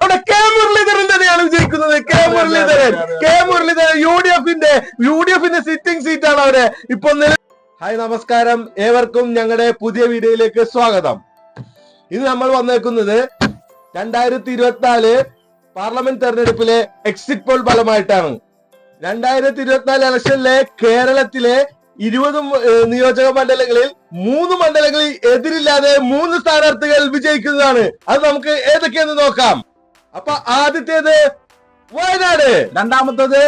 അവിടെ കെ മുരളീധരൻ തന്നെയാണ് വിജയിക്കുന്നത്. K Muraleedharan K Muraleedharan. U D എഫിന്റെ യു ഡി എഫിന്റെ സിറ്റിംഗ് സീറ്റാണ് അവർ. ഇപ്പൊ ഹായ് നമസ്കാരം. ഏവർക്കും ഞങ്ങളുടെ പുതിയ വീഡിയോയിലേക്ക് സ്വാഗതം. ഇത് നമ്മൾ വന്നേക്കുന്നത് രണ്ടായിരത്തി ഇരുപത്തിനാല് പാർലമെന്റ് തെരഞ്ഞെടുപ്പിലെ എക്സിറ്റ് പോൾ ഫലമായിട്ടാണ്. രണ്ടായിരത്തി ഇരുപത്തിനാല് ഇലക്ഷനിലെ കേരളത്തിലെ ഇരുപത് നിയോജക മണ്ഡലങ്ങളിൽ മൂന്ന് മണ്ഡലങ്ങളിൽ എതിരില്ലാതെ മൂന്ന് സ്ഥാനാർത്ഥികൾ വിജയിക്കുന്നതാണ്. അത് നമുക്ക് ഏതൊക്കെയെന്ന് നോക്കാം. അപ്പൊ ആദ്യത്തേത് വയനാട് രണ്ടാമത്തത്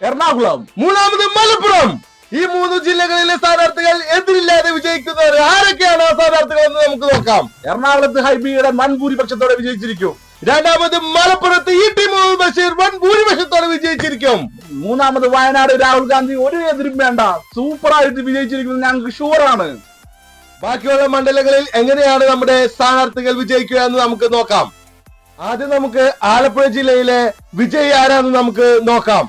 എറണാകുളം മൂന്നാമത് മലപ്പുറം. ഈ മൂന്ന് ജില്ലകളിലെ സ്ഥാനാർത്ഥികൾ എതിരില്ലാതെ വിജയിക്കുന്നവർ ആരൊക്കെയാണ് ആ സ്ഥാനാർത്ഥികൾ എന്ന് നമുക്ക് നോക്കാം. എറണാകുളത്ത് ഹൈബിയുടെ വൻ ഭൂരിപക്ഷത്തോടെ വിജയിച്ചിരിക്കും. രണ്ടാമത് മലപ്പുറത്ത് ഇ ടി മുഹമ്മദ് ബഷീർ വൻ ഭൂരിപക്ഷത്തോടെ വിജയിച്ചിരിക്കും. മൂന്നാമത് വയനാട് രാഹുൽ ഗാന്ധി ഒരു എതിരും വേണ്ട. സൂപ്പറായിട്ട് വിജയിച്ചിരിക്കുന്നത് ഞങ്ങൾക്ക് ഷുവറാണ് ബാക്കിയുള്ള മണ്ഡലങ്ങളിൽ എങ്ങനെയാണ് നമ്മുടെ സ്ഥാനാർത്ഥികൾ വിജയിക്കുക എന്ന് നമുക്ക് നോക്കാം. ആദ്യം നമുക്ക് ആലപ്പുഴ ജില്ലയിലെ വിജയ് ആരാന്ന് നമുക്ക് നോക്കാം.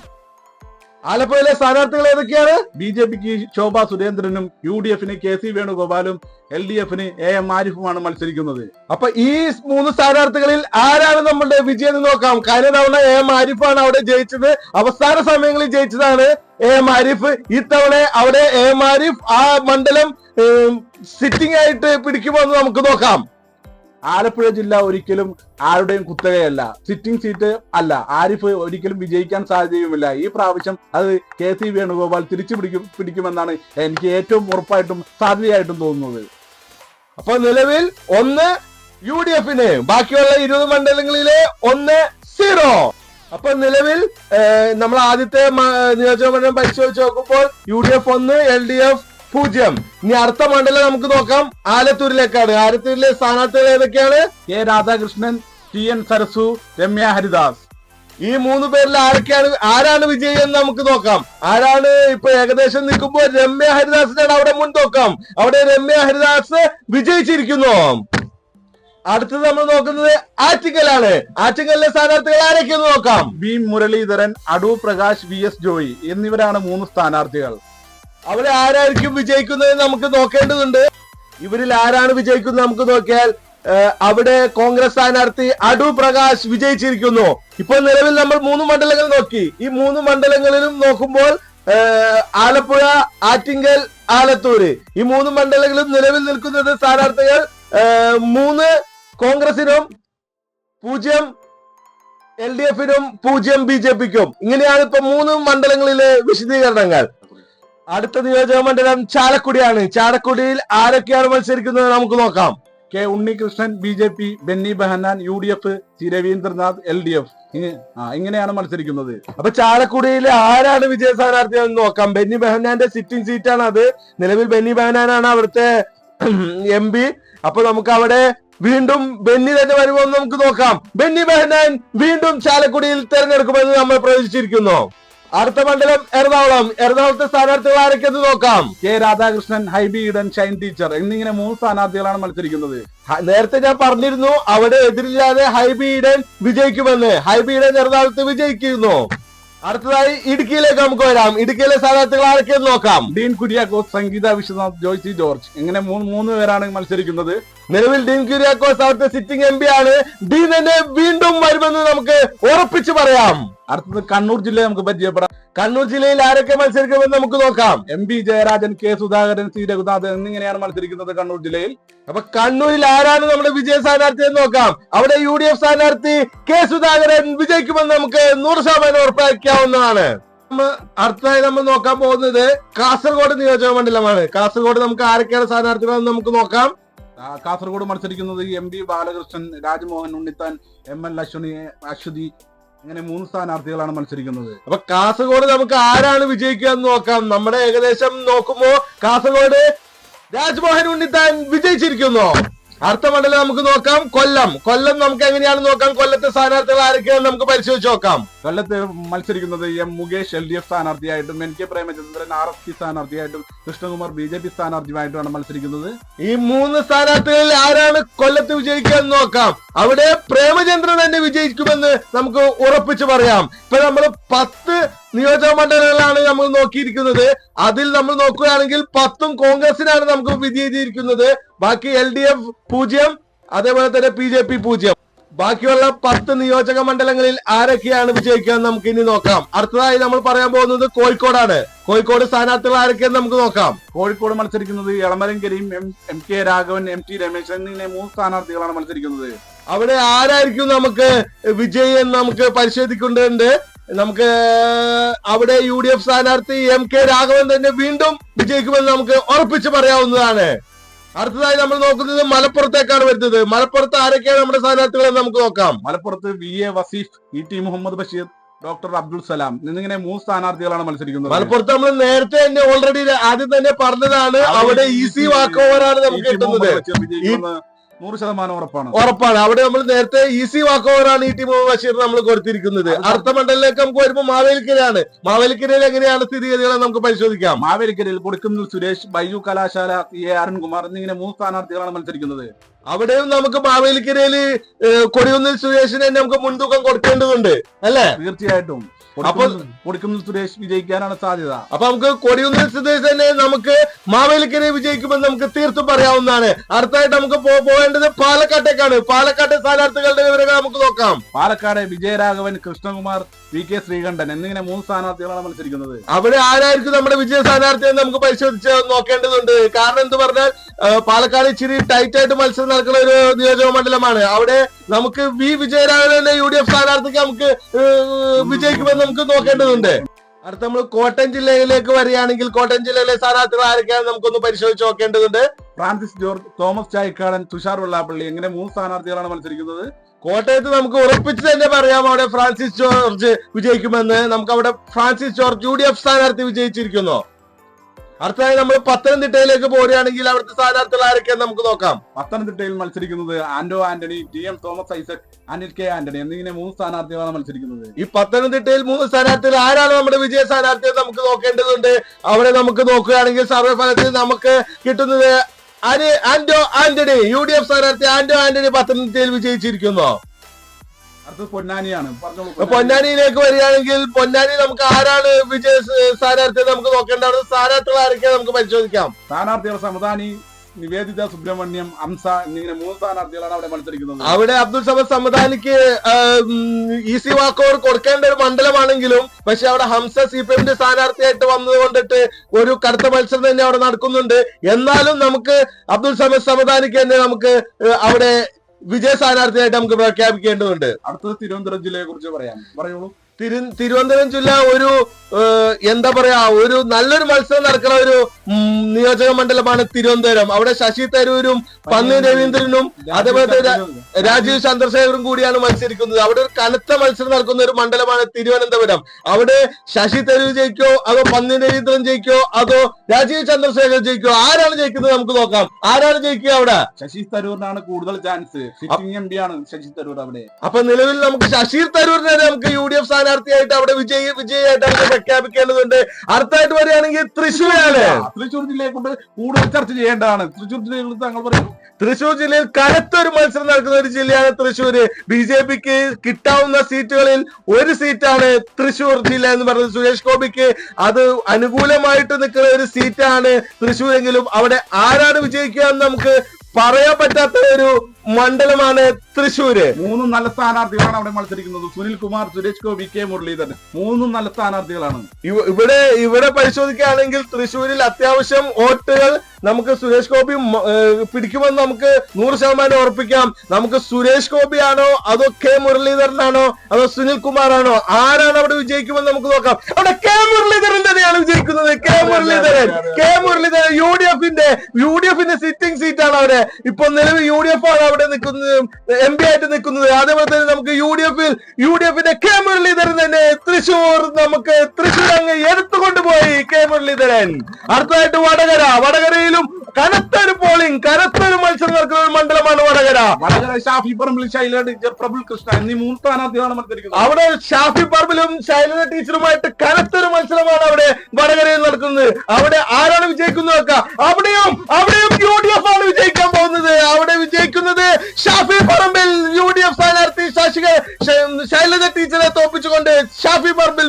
ആലപ്പുഴയിലെ സ്ഥാനാർത്ഥികൾ ഏതൊക്കെയാണ്? ബി ജെ പിക്ക് ശോഭ സുരേന്ദ്രനും യു ഡി എഫിന് കെ സി വേണുഗോപാലും എൽ ഡി എഫിന് എ എം ആരിഫുമാണ് മത്സരിക്കുന്നത്. അപ്പൊ ഈ മൂന്ന് സ്ഥാനാർത്ഥികളിൽ ആരാണ് നമ്മളുടെ വിജയം എന്ന് നോക്കാം. കഴിഞ്ഞ തവണ എ എം ആരിഫാണ് അവിടെ ജയിച്ചത്. അവസാന സമയങ്ങളിൽ ജയിച്ചതാണ് എ എം ആരിഫ്. ഇത്തവണ അവിടെ എ എം ആരിഫ് ആ മണ്ഡലം സിറ്റിംഗ് ആയിട്ട് പിടിക്കുമോ എന്ന് നമുക്ക് നോക്കാം. ആലപ്പുഴ ജില്ല ഒരിക്കലും ആരുടെയും കുത്തകയല്ല. സിറ്റിംഗ് സീറ്റ് അല്ല. ആരിഫ് ഒരിക്കലും വിജയിക്കാൻ സാധ്യതയുമില്ല. ഈ പ്രാവശ്യം അത് കെ സി വേണുഗോപാൽ തിരിച്ചു പിടിക്കും പിടിക്കുമെന്നാണ് എനിക്ക് ഏറ്റവും ഉറപ്പായിട്ടും സാധ്യതയായിട്ടും തോന്നുന്നത്. അപ്പൊ നിലവിൽ ഒന്ന് യു ഡി എഫിന് ബാക്കിയുള്ള ഇരുപത് മണ്ഡലങ്ങളിലെ ഒന്ന് സീറോ. അപ്പൊ നിലവിൽ നമ്മൾ ആദ്യത്തെ നിയോജക മണ്ഡലം പരിശോധിച്ച് നോക്കുമ്പോൾ യു ഡി എഫ് ഒന്ന് എൽ ഡി എഫ് പൂജ്യം. ഇനി അടുത്ത മണ്ഡലം നമുക്ക് നോക്കാം. ആലത്തൂരിലേക്കാണ്. ആലത്തൂരിലെ സ്ഥാനാർത്ഥികൾ ഏതൊക്കെയാണ്? K Radhakrishnan T N Sarasu Ramya Haridas. ഈ മൂന്ന് പേരിൽ ആരൊക്കെയാണ്? ആരാണ് വിജയി എന്ന് നമുക്ക് നോക്കാം. ആരാണ് ഇപ്പൊ ഏകദേശം നിൽക്കുമ്പോൾ? രമ്യ ഹരിദാസിനാണ് അവിടെ മുൻ നോക്കാം. അവിടെ രമ്യ ഹരിദാസ് വിജയിച്ചിരിക്കുന്നു. അടുത്തത് നമ്മൾ നോക്കുന്നത് ആറ്റിങ്ങലാണ്. ആറ്റിങ്ങലിലെ സ്ഥാനാർത്ഥികൾ ആരൊക്കെയെന്ന് നോക്കാം. V Muraleedharan Adoor Prakash V S Joy എന്നിവരാണ് മൂന്ന് സ്ഥാനാർത്ഥികൾ. അവിടെ ആരായിരിക്കും വിജയിക്കുന്നത് നമുക്ക് നോക്കേണ്ടതുണ്ട്. ഇവരിൽ ആരാണ് വിജയിക്കുന്നത് നമുക്ക് നോക്കിയാൽ അവിടെ കോൺഗ്രസ് സ്ഥാനാർത്ഥി അടു പ്രകാശ് വിജയിച്ചിരിക്കുന്നു. ഇപ്പോൾ നിലവിൽ നമ്മൾ മൂന്ന് മണ്ഡലങ്ങൾ നോക്കി. ഈ മൂന്ന് മണ്ഡലങ്ങളിലും നോക്കുമ്പോൾ ആലപ്പുഴ ആറ്റിങ്കൽ ആലത്തൂര്. ഈ മൂന്ന് മണ്ഡലങ്ങളിലും നിലവിൽ നിൽക്കുന്നത് സ്ഥാനാർത്ഥികൾ മൂന്ന് കോൺഗ്രസിനും പൂജ്യം എൽ ഡി എഫിനും പൂജ്യം ബി ജെ പിക്കും. ഇങ്ങനെയാണ് ഇപ്പൊ മൂന്ന് മണ്ഡലങ്ങളിലെ വിശദീകരണങ്ങൾ. അടുത്ത നിയോജക മണ്ഡലം ചാലക്കുടിയാണ്. ചാലക്കുടിയിൽ ആരൊക്കെയാണ് മത്സരിക്കുന്നത് നമുക്ക് നോക്കാം. K Unnikrishnan B J P Benny Behanan U D F C Raveendranath L D F. ആ ഇങ്ങനെയാണ് മത്സരിക്കുന്നത്. അപ്പൊ ചാലക്കുടിയിൽ ആരാണ് വിജയ സ്ഥാനാർത്ഥി എന്ന് നോക്കാം. ബെന്നി ബെഹനാന്റെ സിറ്റിംഗ് സീറ്റാണ് അത്. നിലവിൽ ബെന്നി ബെഹനാനാണ് അവിടുത്തെ എം പി അപ്പൊ നമുക്ക് അവിടെ വീണ്ടും ബെന്നി തന്നെ വരുമോ എന്ന് നമുക്ക് നോക്കാം. ബെന്നി ബെഹനാൻ വീണ്ടും ചാലക്കുടിയിൽ തെരഞ്ഞെടുക്കുമെന്ന് നമ്മൾ പ്രവചിച്ചിരിക്കുന്നു അടുത്ത മണ്ഡലം എറണാകുളം. എറണാകുളത്തെ സ്ഥാനാർത്ഥികൾ ആരൊക്കെയെന്ന് നോക്കാം. കെ രാധാകൃഷ്ണൻ ഹൈബി ഈഡൻ ഷൈൻ ടീച്ചർ എന്നിങ്ങനെ മൂന്ന് സ്ഥാനാർത്ഥികളാണ് മത്സരിക്കുന്നത്. നേരത്തെ ഞാൻ പറഞ്ഞിരുന്നു അവിടെ എതിരില്ലാതെ ഹൈബി ഈഡൻ വിജയിക്കുമെന്ന്. ഹൈബി ഈഡൻ എറണാകുളത്ത് വിജയിക്കുന്നു. അടുത്തതായി ഇടുക്കിയിലേക്ക് നമുക്ക് വരാം. ഇടുക്കിയിലെ സ്ഥാനാർത്ഥികൾ ആരൊക്കെയെന്ന് നോക്കാം. ഡീൻ കുര്യാക്കോസ് സംഗീത വിശ്വനാഥ് ജോയ്സി ജോർജ്. ഇങ്ങനെ മൂന്ന് മൂന്ന് പേരാണ് മത്സരിക്കുന്നത്. നിലവിൽ ഡീൻ കുര്യാക്കോസ് അവിടുത്തെ സിറ്റിംഗ് എം പി ആണ്. ഡീൻ തന്നെ വീണ്ടും വരുമെന്ന് നമുക്ക് ഉറപ്പിച്ചു പറയാം. അടുത്തത് കണ്ണൂർ ജില്ല നമുക്ക് പരിചയപ്പെടാം. കണ്ണൂർ ജില്ലയിൽ ആരൊക്കെ മത്സരിക്കുമെന്ന് നമുക്ക് നോക്കാം. M P Jayarajan K Sudhakaran C Reghunathan എന്നിങ്ങനെയാണ് മത്സരിക്കുന്നത് കണ്ണൂർ ജില്ലയിൽ. അപ്പൊ കണ്ണൂരിൽ ആരാണ് നമ്മുടെ വിജയ സ്ഥാനാർത്ഥി എന്ന് നോക്കാം. അവിടെ യു ഡി എഫ് സ്ഥാനാർത്ഥി കെ സുധാകരൻ വിജയിക്കുമെന്ന് നമുക്ക് നൂറ് ശതമാനം ഉറപ്പാക്കാവുന്നതാണ്. അടുത്തതായി നമ്മൾ നോക്കാൻ പോകുന്നത് കാസർഗോഡ് നിയോജക മണ്ഡലമാണ്. കാസർഗോഡ് നമുക്ക് ആരൊക്കെയാണ് സ്ഥാനാർത്ഥികളെന്ന് നമുക്ക് നോക്കാം. കാസർഗോഡ് മത്സരിക്കുന്നത് M P Balakrishnan Rajmohan Unnithan M L Ashwini Aswathy അങ്ങനെ മൂന്ന് സ്ഥാനാർത്ഥികളാണ് മത്സരിക്കുന്നത്. അപ്പൊ കാസർഗോഡ് നമുക്ക് ആരാണ് വിജയിക്കുക എന്ന് നോക്കാം. നമ്മുടെ ഏകദേശം നോക്കുമ്പോ കാസർഗോഡ് രാജ്മോഹൻ ഉണ്ണിത്താൻ വിജയിച്ചിരിക്കുന്നു. അടുത്ത മണ്ഡലം നമുക്ക് നോക്കാം. കൊല്ലം. കൊല്ലം നമുക്ക് എങ്ങനെയാണ് നോക്കാം? കൊല്ലത്തെ സ്ഥാനാർത്ഥികൾ ആരൊക്കെയാണ് നമുക്ക് പരിശോധിച്ച് നോക്കാം. കൊല്ലത്ത് മത്സരിക്കുന്നത് M Mukesh L D F സ്ഥാനാർത്ഥിയായിട്ടും N K Premachandran R S P സ്ഥാനാർത്ഥിയായിട്ടും Krishnakumar B J P സ്ഥാനാർത്ഥിയുമായിട്ടുമാണ് മത്സരിക്കുന്നത്. ഈ മൂന്ന് സ്ഥാനാർത്ഥികളിൽ ആരാണ് കൊല്ലത്ത് വിജയിക്കുക എന്ന് നോക്കാം? അവിടെ പ്രേമചന്ദ്രൻ തന്നെ വിജയിക്കുമെന്ന് നമുക്ക് ഉറപ്പിച്ചു പറയാം. ഇപ്പൊ നമ്മൾ പത്ത് നിയോജക മണ്ഡലങ്ങളാണ് നമ്മൾ നോക്കിയിരിക്കുന്നത്. അതിൽ നമ്മൾ നോക്കുകയാണെങ്കിൽ പത്തും കോൺഗ്രസിനാണ് നമുക്ക് വിജയിച്ചിരിക്കുന്നത് ബാക്കി എൽ ഡി എഫ് പൂജ്യം അതേപോലെ തന്നെ ബി ജെ പി പൂജ്യം. ബാക്കിയുള്ള പത്ത് നിയോജക മണ്ഡലങ്ങളിൽ ആരൊക്കെയാണ് വിജയിക്കുക നമുക്ക് ഇനി നോക്കാം. അടുത്തതായി നമ്മൾ പറയാൻ പോകുന്നത് കോഴിക്കോടാണ്. കോഴിക്കോട് സ്ഥാനാർത്ഥികൾ ആരൊക്കെയെന്ന് നമുക്ക് നോക്കാം. കോഴിക്കോട് മത്സരിക്കുന്നത് എളമരങ്കരിയും M M K Raghavan M T Ramesh എന്നിങ്ങനെ മൂന്ന് സ്ഥാനാർത്ഥികളാണ് മത്സരിക്കുന്നത്. അവിടെ ആരായിരിക്കും നമുക്ക് വിജയി എന്ന് നമുക്ക് പരിശോധിക്കേണ്ടതുണ്ട്? നമുക്ക് അവിടെ യു ഡി എഫ് സ്ഥാനാർത്ഥി എം കെ രാഘവൻ തന്നെ വീണ്ടും വിജയിക്കുമെന്ന് നമുക്ക് ഉറപ്പിച്ച് പറയാവുന്നതാണ്. അടുത്തതായി നമ്മൾ നോക്കുന്നത് മലപ്പുറത്തേക്കാണ് വരുന്നത്. മലപ്പുറത്ത് ആരൊക്കെയാണ് നമ്മുടെ സ്ഥാനാർത്ഥികൾ നമുക്ക് നോക്കാം. മലപ്പുറത്ത് V A Vaseef E T Muhammad Basheer doctor Abdul Salam എന്നിങ്ങനെ മൂന്ന് സ്ഥാനാർത്ഥികളാണ് മത്സരിക്കുന്നത്. മലപ്പുറത്ത് നമ്മൾ നേരത്തെ തന്നെ ഓൾറെഡി ആദ്യം തന്നെ പറഞ്ഞതാണ് അവിടെ ഈസി വാക്ക് ഓവറാണ് നമുക്ക് കിട്ടുന്നത്. നൂറ് ശതമാനം ഉറപ്പാണ്. ഉറപ്പാണ്. അവിടെ നമ്മൾ നേരത്തെ ഈസി വാക്ക് ഓവറാണ് ഈ ടീം ബഷീർ നമ്മൾ കൊടുത്തിരിക്കുന്നത്. അടുത്ത മണ്ഡലിലേക്ക് നമുക്ക് വരുമ്പോൾ മാവേലിക്കരയാണ്. മാവേലിക്കരയിൽ എങ്ങനെയാണ് സ്ഥിതിഗതികൾ നമുക്ക് പരിശോധിക്കാം. മാവേലിക്കരയിൽ കൊടുക്കുന്നു സുരേഷ് ബൈജു കലാശാല എ അരുൺകുമാർ എന്നിങ്ങനെ മൂന്ന് സ്ഥാനാർത്ഥികളാണ് മത്സരിക്കുന്നത്. അവിടെയും നമുക്ക് മാവേലിക്കരയിൽ കൊടിയുന്ന കൊടിയുന്നിൽ സുരേഷിന് നമുക്ക് മുൻതൂക്കം കൊടുക്കേണ്ടതുണ്ട്. അല്ലേ? തീർച്ചയായിട്ടും. കൊടുക്കുന്നിൽ- കൊടുക്കുന്ന സുരേഷ് വിജയിക്കാനാണ് സാധ്യത. അപ്പൊ നമുക്ക് കൊടിയുന്ന സുരേഷ് തന്നെ നമുക്ക് മാവേലിക്കനെ വിജയിക്കുമെന്ന് നമുക്ക് തീർത്തും പറയാവുന്നതാണ്. അടുത്തായിട്ട് നമുക്ക് പോകേണ്ടത് പാലക്കാട്ടേക്കാണ്. പാലക്കാട്ടെ സ്ഥാനാർത്ഥികളുടെ വിവരങ്ങൾ നമുക്ക് നോക്കാം. പാലക്കാട് വിജയരാഘവൻ കൃഷ്ണകുമാർ വി കെ ശ്രീകണ്ഠൻ എന്നിങ്ങനെ മൂന്ന് സ്ഥാനാർത്ഥികളാണ് മത്സരിക്കുന്നത്. അവിടെ ആരായിരിക്കും നമ്മുടെ വിജയ സ്ഥാനാർത്ഥി എന്ന് നമുക്ക് പരിശോധിച്ച് നോക്കേണ്ടതുണ്ട്. കാരണം എന്ത് പറഞ്ഞാൽ പാലക്കാട് ഇച്ചിരി ടൈറ്റ് ആയിട്ട് മത്സരം നടക്കുന്ന ഒരു നിയോജക മണ്ഡലമാണ്. അവിടെ നമുക്ക് വി വിജയരാഘവനെ യു ഡി എഫ് സ്ഥാനാർത്ഥിക്ക് നമുക്ക് വിജയിക്കുമെന്ന് നമുക്ക് നോക്കേണ്ടതുണ്ട്. അടുത്ത നമ്മൾ കോട്ടയം ജില്ലയിലേക്ക് വരികയാണെങ്കിൽ കോട്ടയം ജില്ലയിലെ സ്ഥാനാർത്ഥികൾ ആരൊക്കെയാണ് നമുക്കൊന്ന് പരിശോധിച്ച് നോക്കേണ്ടതുണ്ട്. ഫ്രാൻസിസ് ജോർജ് തോമസ് ചായക്കാടൻ തുഷാർ വെള്ളാപ്പള്ളി ഇങ്ങനെ മൂന്ന് സ്ഥാനാർത്ഥികളാണ് മത്സരിക്കുന്നത്. കോട്ടയത്ത് നമുക്ക് ഉറപ്പിച്ച് തന്നെ പറയാം അവിടെ ഫ്രാൻസിസ് ജോർജ് വിജയിക്കുമെന്ന്. നമുക്ക് അവിടെ Francis George U D F സ്ഥാനാർത്ഥി വിജയിച്ചിരിക്കുന്നു. അടുത്തതായി നമ്മൾ പത്തനംതിട്ടയിലേക്ക് പോരുകയാണെങ്കിൽ അവിടുത്തെ സ്ഥാനാർത്ഥികൾ ആരൊക്കെയാണ് നമുക്ക് നോക്കാം. പത്തനംതിട്ടയിൽ മത്സരിക്കുന്നത് Anto Antony T M Thomas Isaac Anil K Antony എന്നിങ്ങനെ മൂന്ന് സ്ഥാനാർത്ഥികളാണ് മത്സരിക്കുന്നത്. ഈ പത്തനംതിട്ടയിൽ മൂന്ന് സ്ഥാനാർത്ഥികൾ ആരാണ് നമ്മുടെ വിജയ സ്ഥാനാർത്ഥിയെ നമുക്ക് നോക്കേണ്ടതുണ്ട്. അവിടെ നമുക്ക് നോക്കുകയാണെങ്കിൽ സർവേ ഫലത്തിൽ നമുക്ക് കിട്ടുന്നത് Ani Anto Antony U D F സ്ഥാനാർത്ഥി ആന്റോ ആന്റണി പത്തനംതിട്ടയിൽ വിജയിച്ചിരിക്കുന്നു. പൊന്നാനിയാണ്. പൊന്നാനിയിലേക്ക് വരികയാണെങ്കിൽ പൊന്നാനി നമുക്ക് ആരാണ് വിജയ സ്ഥാനാർത്ഥി നമുക്ക് നോക്കേണ്ടത് സ്ഥാനാർത്ഥികൾ ആരൊക്കെ നമുക്ക് പരിശോധിക്കാം. സ്ഥാനാർത്ഥികൾ സമദാനി നിവേദിത സുബ്രഹ്മണ്യം അംസ എന്നിങ്ങനെ മൂന്ന് സ്ഥാനാർത്ഥികളാണ് അവിടെ മത്സരിക്കുന്നത്. അവിടെ അബ്ദുൾ സമദ് സമദാനിക്ക് ഈസി വാക്കോർ കൊടുക്കേണ്ട ഒരു മണ്ഡലമാണെങ്കിലും പക്ഷെ അവിടെ ഹംസ സി പി എമ്മിന്റെ സ്ഥാനാർത്ഥിയായിട്ട് വന്നത് കൊണ്ടിട്ട് ഒരു കടുത്ത മത്സരം തന്നെ അവിടെ നടക്കുന്നുണ്ട്. എന്നാലും നമുക്ക് അബ്ദുൾ സമദ് സമദാനിക്ക് തന്നെ നമുക്ക് അവിടെ വിജയ സ്ഥാനാർത്ഥിയായിട്ട് നമുക്ക് പ്രഖ്യാപിക്കേണ്ടതുണ്ട്. അടുത്തത് തിരുവനന്തപുരം ജില്ലയെ കുറിച്ച് പറയാം. പറയുള്ളൂ. തിരു തിരുവനന്തപുരം ജില്ല ഒരു എന്താ പറയാ ഒരു നല്ലൊരു മത്സരം നടക്കുന്ന ഒരു നിയോജക മണ്ഡലമാണ് തിരുവനന്തപുരം. അവിടെ ശശി തരൂരും പന്നി രവീന്ദ്രനും അതേപോലെ തന്നെ രാജീവ് ചന്ദ്രശേഖറും കൂടിയാണ് മത്സരിക്കുന്നത്. അവിടെ ഒരു കനത്ത മത്സരം നടക്കുന്ന ഒരു മണ്ഡലമാണ് തിരുവനന്തപുരം. അവിടെ ശശി തരൂർ ജയിക്കോ അതോ പന്നി രവീന്ദ്രൻ ജയിക്കോ അതോ രാജീവ് ചന്ദ്രശേഖർ ജയിക്കോ? ആരാണ് ജയിക്കുന്നത് നമുക്ക് നോക്കാം. ആരാണ് ജയിക്കുക അവിടെ? ശശി തരൂരിനാണ് കൂടുതൽ ചാൻസ്. സിറ്റിംഗ് എം പി ആണ് ശശി തരൂർ അവിടെ. അപ്പൊ നിലവിൽ നമുക്ക് ശശി തരൂരിനെ നമുക്ക് യു ഡി എഫ് സ്ഥാനാർത്ഥിയായിട്ട് അവിടെ വിജയി വിജയിയായിട്ട് നമുക്ക് പ്രഖ്യാപിക്കേണ്ടതുണ്ട്. അടുത്തായിട്ട് വരികയാണെങ്കിൽ തൃശ്ശൂരാണ് തൃശ്ശൂർ ജില്ലയെ കൊണ്ട് കൂടുതൽ ചർച്ച ചെയ്യേണ്ടതാണ്. തൃശ്ശൂർ ജില്ലയിൽ താങ്കൾ പറയും തൃശ്ശൂർ ജില്ലയിൽ കനത്തൊരു മത്സരം നടക്കുന്ന ഒരു ജില്ലയാണ് തൃശ്ശൂര്. ബി ജെ പിക്ക് കിട്ടാവുന്ന സീറ്റുകളിൽ ഒരു സീറ്റാണ് തൃശ്ശൂർ ജില്ല എന്ന് പറയുന്നത്. സുരേഷ് ഗോപിക്ക് അത് അനുകൂലമായിട്ട് നിൽക്കുന്ന ഒരു സീറ്റാണ് തൃശ്ശൂരെങ്കിലും. അവിടെ ആരാണ് വിജയിക്കുക എന്ന് നമുക്ക് പറയാൻ പറ്റാത്ത ഒരു മണ്ഡലമാണ് തൃശ്ശൂര്. മൂന്നും നല്ല സ്ഥാനാർത്ഥികളാണ് അവിടെ മത്സരിക്കുന്നത്. സുനിൽ കുമാർ സുരേഷ് ഗോപി കെ മുരളീധരൻ. മൂന്നും നല്ല സ്ഥാനാർത്ഥികളാണ്. ഇവിടെ ഇവിടെ പരിശോധിക്കുകയാണെങ്കിൽ തൃശ്ശൂരിൽ അത്യാവശ്യം വോട്ടുകൾ നമുക്ക് സുരേഷ് ഗോപി പിടിക്കുമെന്ന് നമുക്ക് നൂറ് ശതമാനം ഉറപ്പിക്കാം. നമുക്ക് സുരേഷ് ഗോപിയാണോ അതോ കെ മുരളീധരനാണോ അതോ സുനിൽ കുമാറാണോ? ആരാണ് അവിടെ വിജയിക്കുമെന്ന് നമുക്ക് നോക്കാം. അവിടെ കെ മുരളീധരൻ തന്നെയാണ് വിജയിക്കുന്നത്. K Muraleedharan. K Muraleedharan U D എഫിന്റെ യു ഡി എഫിന്റെ സിറ്റിംഗ് സീറ്റാണ് അവിടെ ഇപ്പൊ നിലവിൽ യു ഡി എഫ് ആണ് അവിടെ നിൽക്കുന്നതും എം പി ആയിട്ട് നിൽക്കുന്നത് അതേപോലെ തന്നെ നമുക്ക് യു ഡി എഫിൽ യു ഡി എഫിന്റെ കെ മുരളീധരൻ തന്നെ തൃശൂർ നമുക്ക് തൃശൂർ അങ്ങ് എടുത്തുകൊണ്ടുപോയി കെ മുരളീധരൻ അടുത്തതായിട്ട് വടകര വടകരയിലും കനത്തൊരു പോളിംഗ് കനത്തൊരു മത്സരം നടക്കുന്ന ഒരു മണ്ഡലമാണ് വടകര. വടകര ഷാഫി പറമ്പിൽ ശൈല ടീച്ചർ പ്രബുൽ കൃഷ്ണ എന്നീ മൂന്ന് സ്ഥാനാർത്ഥികളാണ് മത്സരിക്കുന്നത്. അവിടെ ഷാഫി പറമ്പിലും ശൈലജ ടീച്ചറുമായിട്ട് കനത്തൊരു മത്സരമാണ് അവിടെ വടകരയിൽ നടക്കുന്നത് അവിടെ ആരാണ് വിജയിക്കുന്നത് നോക്കാം അവിടെയും അവിടെയും യു ഡി എഫ് ആണ് വിജയിക്കാൻ പോകുന്നത് പോകുന്നത് അവിടെ വിജയിക്കുന്നത് Shafi Parambil U D F സ്ഥാനാർത്ഥി ശശിക ശ- ശൈലജ ടീച്ചറെ തോപ്പിച്ചുകൊണ്ട് ഷാഫി പറമ്പിൽ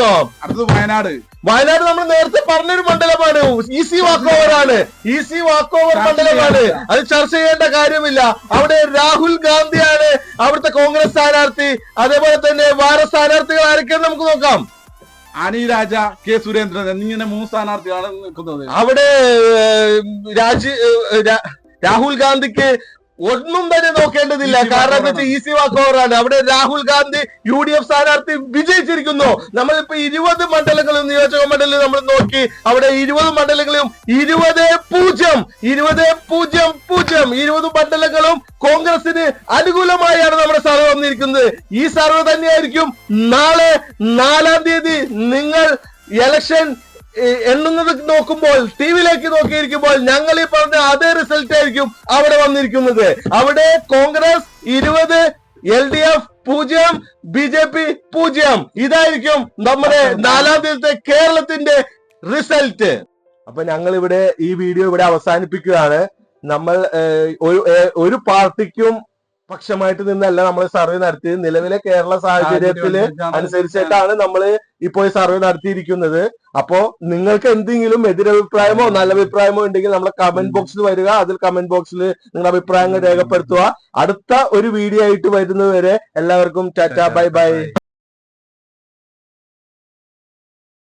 വിജയിച്ചിരിക്കുന്നു അടുത്തത് വയനാട്. വയനാട് നമ്മൾ നേരത്തെ പറഞ്ഞൊരു മണ്ഡലമാണ്. ഈസി വാക്ക് ഓവർ ആണ്. ഈസി വാക്ക് ഓവർ മണ്ഡലമാണ്. അത് ചർച്ച ചെയ്യേണ്ട കാര്യമില്ല. അവിടെ രാഹുൽ ഗാന്ധിയാണ് അവിടുത്തെ കോൺഗ്രസ് സ്ഥാനാർത്ഥി. അതേപോലെ തന്നെ വേറെ സ്ഥാനാർത്ഥികൾ ആരൊക്കെയാണ് നമുക്ക് നോക്കാം. അനി രാജ കെ സുരേന്ദ്രൻ എന്നിങ്ങനെ മൂന്ന് സ്ഥാനാർത്ഥികളാണ് നിൽക്കുന്നത്. അവിടെ രാജ് രാഹുൽ ഗാന്ധിക്ക് ഒന്നും തന്നെ നോക്കേണ്ടതില്ല. കാരണം എന്താ ഈസി വാക്ക് ഓവറാണ് അവിടെ Rahul Gandhi U D F സ്ഥാനാർത്ഥി വിജയിച്ചിരിക്കുന്നു. നമ്മളിപ്പോ ഇരുപത് മണ്ഡലങ്ങളും നിയോജക മണ്ഡലം നമ്മൾ നോക്കി അവിടെ ഇരുപത് മണ്ഡലങ്ങളും ഇരുപത് പൂജ്യം ഇരുപത് പൂജ്യം പൂജ്യം ഇരുപത് മണ്ഡലങ്ങളും കോൺഗ്രസിന് അനുകൂലമായാണ് നമ്മുടെ സർവ വന്നിരിക്കുന്നത്. ഈ സർവ തന്നെയായിരിക്കും നാളെ നാലാം തീയതി നിങ്ങൾ ഇലക്ഷൻ ഏഹ് എണ്ണുന്നത് നോക്കുമ്പോൾ ടി വിയിലേക്ക് നോക്കിയിരിക്കുമ്പോൾ ഞങ്ങൾ ഈ പറഞ്ഞ അതേ റിസൾട്ട് ആയിരിക്കും അവിടെ വന്നിരിക്കുന്നത്. അവിടെ കോൺഗ്രസ് ഇരുപത് എൽ ഡി എഫ് പൂജ്യം ബി ജെ പി പൂജ്യം. ഇതായിരിക്കും നമ്മുടെ നാലാം ദിവസത്തെ കേരളത്തിന്റെ റിസൾട്ട് അപ്പൊ ഞങ്ങൾ ഇവിടെ ഈ വീഡിയോ ഇവിടെ അവസാനിപ്പിക്കുകയാണ്. നമ്മൾ ഒരു ഒരു പാർട്ടിക്കും പക്ഷമായിട്ട് നിന്നല്ല നമ്മൾ സർവേ നടത്തിയത്. നിലവിലെ കേരള സാഹചര്യത്തിൽ അനുസരിച്ചിട്ടാണ് നമ്മൾ ഇപ്പോൾ സർവേ നടത്തിയിരിക്കുന്നത്. അപ്പോ നിങ്ങൾക്ക് എന്തെങ്കിലും എതിരഭിപ്രായമോ നല്ല അഭിപ്രായമോ ഉണ്ടെങ്കിൽ നമ്മളെ കമന്റ് ബോക്സിൽ വരിക. അതിൽ കമന്റ് ബോക്സിൽ നിങ്ങളുടെ അഭിപ്രായങ്ങൾ രേഖപ്പെടുത്തുക. അടുത്ത ഒരു വീഡിയോ ആയിട്ട് വരുന്നത് വരെ എല്ലാവർക്കും ടാറ്റ ബൈ ബൈ.